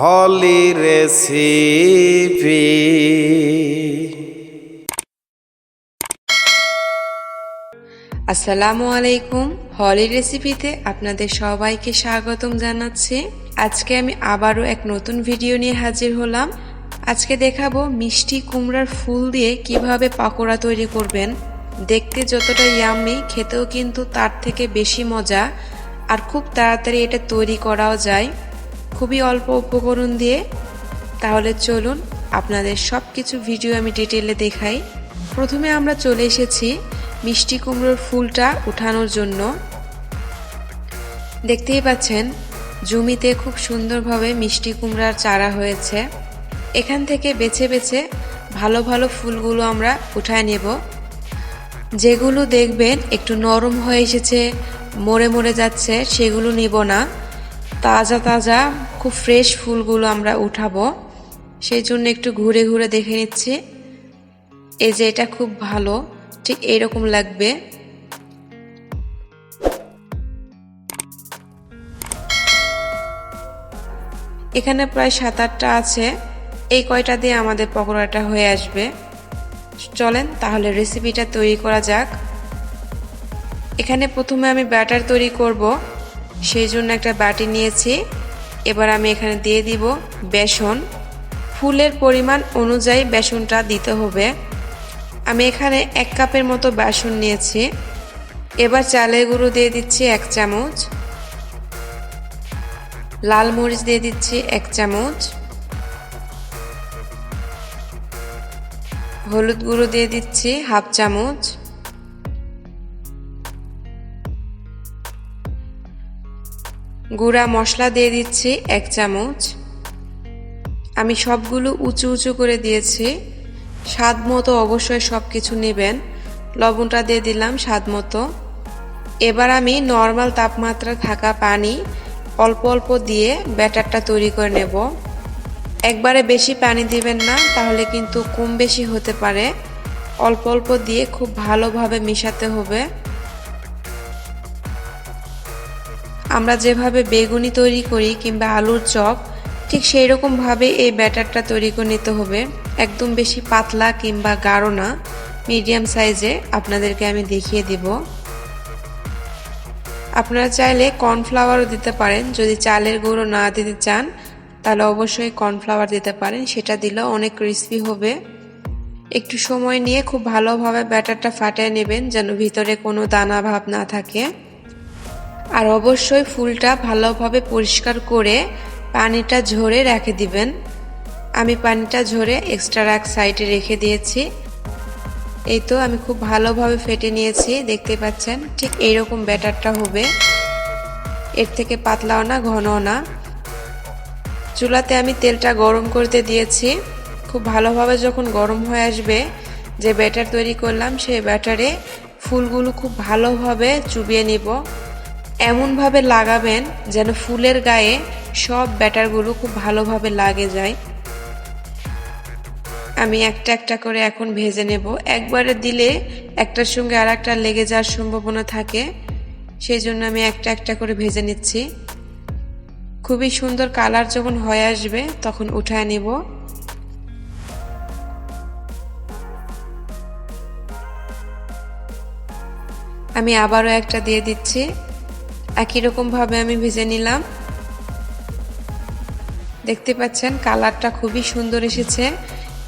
হলি recipe. আসসালামু আলাইকুম, হলি রেসিপিতে আপনাদের সবাইকে স্বাগতম জানাচ্ছি। আজকে আমি আবারও এক নতুন ভিডিও নিয়ে হাজির হলাম। আজকে দেখাবো মিষ্টি কুমড়ার ফুল দিয়ে কীভাবে পাকোড়া তৈরি করবেন। দেখতে যতটা ইয়াম্মি খেতেও কিন্তু তার থেকে বেশি মজা। আর খুব তাড়াতাড়ি এটা তৈরি করাও যায়। খুবই অল্প উপকরণ দিয়ে, তাহলে চলুন আপনাদের সব কিছু ভিডিও আমি ডিটেলে দেখাই। প্রথমে আমরা চলে এসেছি মিষ্টি কুমড়োর ফুলটা উঠানোর জন্য। দেখতেই পাচ্ছেন, জমিতে খুব সুন্দরভাবে মিষ্টি কুমড়ার চারা হয়েছে। এখান থেকে বেছে বেছে ভালো ভালো ফুলগুলো আমরা উঠায় নেব। যেগুলো দেখবেন একটু নরম হয়ে এসেছে, মরে মরে যাচ্ছে, সেগুলো নিব না। তাজা তাজা, খুব ফ্রেশ ফুলগুলো আমরা উঠাবো। সেই জন্য একটু ঘুরে ঘুরে দেখে নিচ্ছি। এই যে এটা খুব ভালো, ঠিক এরকম লাগবে। এখানে প্রায় সাত আটটা আছে। এই কয়টা দিয়ে আমাদের পকোড়াটা হয়ে আসবে। চলেন তাহলে রেসিপিটা তৈরি করা যাক। এখানে প্রথমে আমি ব্যাটার তৈরি করব। সেই জন্য একটা বাটি নিয়েছি। এবার আমি এখানে দিয়ে দিব বেসন। ফুলের পরিমাণ অনুযায়ী বেসনটা দিতে হবে। আমি এখানে এক কাপের মতো বেসন নিয়েছি। এবার চালের গুঁড়ো দিয়ে দিচ্ছি এক চামচ। লাল মরিচ দিয়ে দিচ্ছি এক চামচ। হলুদ গুঁড়ো দিয়ে দিচ্ছি হাফ চামচ। গুঁড়া মশলা দিয়ে দিচ্ছি এক চামচ। আমি সবগুলো উঁচু উঁচু করে দিয়েছি। স্বাদ মতো অবশ্যই সব কিছু নেবেন। লবণটা দিয়ে দিলাম স্বাদ মতো। এবার আমি নর্মাল তাপমাত্রা থাকা পানি অল্প অল্প দিয়ে ব্যাটারটা তৈরি করে নেব। একবারে বেশি পানি দিবেন না, তাহলে কিন্তু কম বেশি হতে পারে। অল্প অল্প দিয়ে খুব ভালোভাবে মিশাতে হবে। আমরা যেভাবে বেগুনি তৈরি করি কিংবা আলুর চপ, ঠিক সেই রকমভাবে এই ব্যাটারটা তৈরি করে নিতে হবে। একদম বেশি পাতলা কিংবা গাঢ় না, মিডিয়াম সাইজে আপনাদেরকে আমি দেখিয়ে দিব। আপনারা চাইলে কর্নফ্লাওয়ারও দিতে পারেন। যদি চালের গুঁড়ো না দিতে চান, তাহলে অবশ্যই কর্নফ্লাওয়ার দিতে পারেন। সেটা দিলেও অনেক ক্রিসপি হবে। একটু সময় নিয়ে খুব ভালোভাবে ব্যাটারটা ফাটিয়ে নেবেন যেন ভিতরে কোনো দানা ভাব না থাকে। আর অবশ্যই ফুলটা ভালোভাবে পরিষ্কার করে পানিটা ঝরে রেখে দিবেন। আমি পানিটা ঝরে এক্সট্রা এক সাইডে রেখে দিয়েছি। এই তো আমি খুব ভালোভাবে ফেটে নিয়েছি, দেখতে পাচ্ছেন? ঠিক এইরকম ব্যাটারটা হবে। এর থেকে পাতলাও না, ঘনও না। চুলাতে আমি তেলটা গরম করতে দিয়েছি। খুব ভালোভাবে যখন গরম হয়ে আসবে, যে ব্যাটার তৈরি করলাম, সেই ব্যাটারে ফুলগুলো খুব ভালোভাবে চুবিয়ে নিব। এমনভাবে লাগাবেন যেন ফুলের গায়ে সব ব্যাটারগুলো খুব ভালোভাবে লাগে যায়। আমি একটা একটা করে এখন ভেজে নেব। একবারে দিলে একটার সঙ্গে আর একটা লেগে যাওয়ার সম্ভাবনা থাকে। সেই জন্য আমি একটা একটা করে ভেজে নিচ্ছি। খুবই সুন্দর কালার যখন হয়ে আসবে, তখন উঠায় নেব। আমি আবারও একটা দিয়ে দিচ্ছি। একই রকমভাবে আমি ভেজে নিলাম। দেখতে পাচ্ছেন, কালারটা খুবই সুন্দর এসেছে।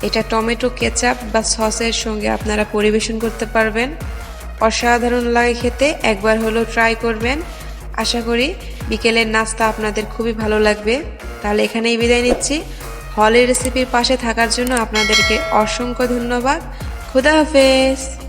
এটা টমেটো কেচাপ বা সসের সঙ্গে আপনারা পরিবেশন করতে পারবেন। অসাধারণ লাগে খেতে, একবার হলেও ট্রাই করবেন। আশা করি বিকেলের নাস্তা আপনাদের খুবই ভালো লাগবে। তাহলে এখানেই বিদায় নিচ্ছি। হলের রেসিপির পাশে থাকার জন্য আপনাদেরকে অসংখ্য ধন্যবাদ। খুদা হাফেজ!